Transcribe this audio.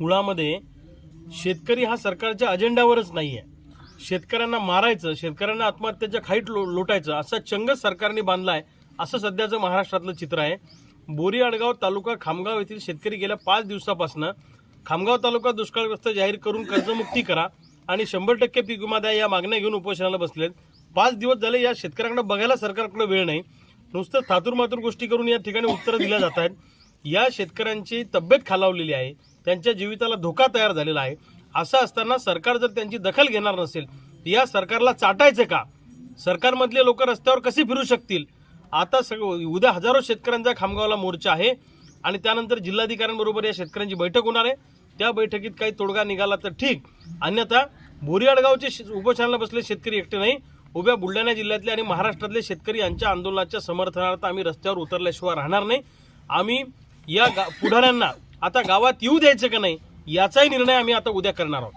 मुळामध्ये शेतकरी हा सरकारच्या अजेंडावरच नाही आहे शेतकऱ्यांना मारायचं शेतकऱ्यांना आत्महत्येच्या खाईट लो लोटायचं असा चंग सरकारने बांधला आहे असं सध्याचं महाराष्ट्रातलं चित्र आहे. बोरी आडगाव तालुका खामगाव येथील शेतकरी गेल्या पाच दिवसापासून खामगाव तालुका दुष्काळग्रस्त जाहीर करून कर्जमुक्ती करा आणि शंभर टक्के पीक विमा द्या या मागण्या घेऊन उपोषणाला बसलेत. पाच दिवस झाले या शेतकऱ्यांकडे बघायला सरकारकडे वेळ नाही. नुसतं थातूर मातूर गोष्टी करून या ठिकाणी उत्तरं दिल्या जात आहेत. या शेतकऱ्यांची तब्येत खालावलेली आहे. त्यांच्या जीविताला धोका तयार झालेला आहे. असं असताना सरकार जर त्यांची दखल घेणार नसेल तर या सरकारला चाटायचं का? सरकारमधले लोक रस्त्यावर कसे फिरू शकतील? आता सगळं उद्या हजारो शेतकऱ्यांचा खामगावला मोर्चा आहे आणि त्यानंतर जिल्हाधिकाऱ्यांबरोबर या शेतकऱ्यांची बैठक होणार आहे. त्या बैठकीत काही तोडगा निघाला तर ठीक. अन्यथा बोरीआडगावचे शे- उपोषणाला बसले शेतकरी एकटे नाही. उभ्या बुलढाणा जिल्ह्यातले आणि महाराष्ट्रातले शेतकरी यांच्या आंदोलनाच्या समर्थनार्थ आम्ही रस्त्यावर उतरल्याशिवाय राहणार नाही. आम्ही या गा पुढाऱ्यांना आता गावात येऊ द्यायचं का नाही? याचाही निर्णय आम्ही आता उद्या करणार आहोत.